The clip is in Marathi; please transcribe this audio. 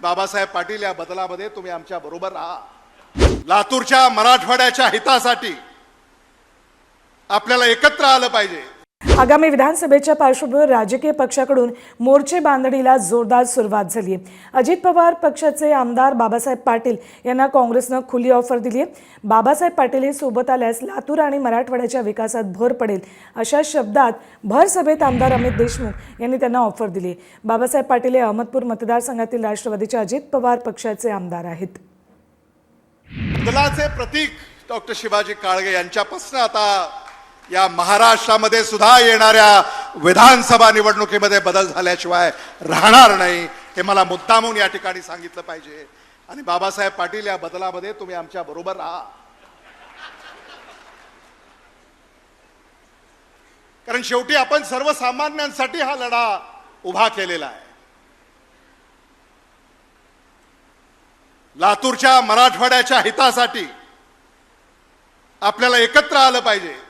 बाबासाहेब पाटील या बदलामध्ये तुम्ही आमच्या बरोबर राहा. लातूरच्या मराठवाड्याच्या हितासाठी आपल्याला एकत्र आलं पाहिजे. आगामी विधानसभेच्या पार्श्वभूमीवर राजकीय पक्षाकडून मोर्चे बांधणीला जोरदार सुरुवात झाली आहे अजित पवार पक्षाचे आमदार बाबासाहेब पाटील यांना काँग्रेसनं खुली ऑफर दिली आहे बाबासाहेब पाटील हे सोबत आल्यास लातूर आणि मराठवाड्याच्या विकासात भर पडेल अशा शब्दात भर सभेत आमदार अमित देशमुख यांनी त्यांना ऑफर दिली आहे. बाबासाहेब पाटील हे अहमदपूर मतदारसंघातील राष्ट्रवादीचे अजित पवार पक्षाचे आमदार आहेत. दलाचे प्रतीक डॉक्टर शिवाजी काळगे यांच्यापासून आता या महाराष्ट्रामध्ये सुद्धा येणाऱ्या विधानसभा निवडणुकीमध्ये बदल झाल्याशिवाय राहणार नाही हे मला मुद्दामून या ठिकाणी सांगितलं पाहिजे. आणि बाबासाहेब पाटील या बदलामध्ये तुम्ही आमच्या बरोबर राहा. कारण शेवटी आपण सर्वसामान्यांसाठी हा लढा उभा केलेला आहे. लातूरच्या मराठवाड्याच्या हितासाठी आपल्याला एकत्र आलं पाहिजे.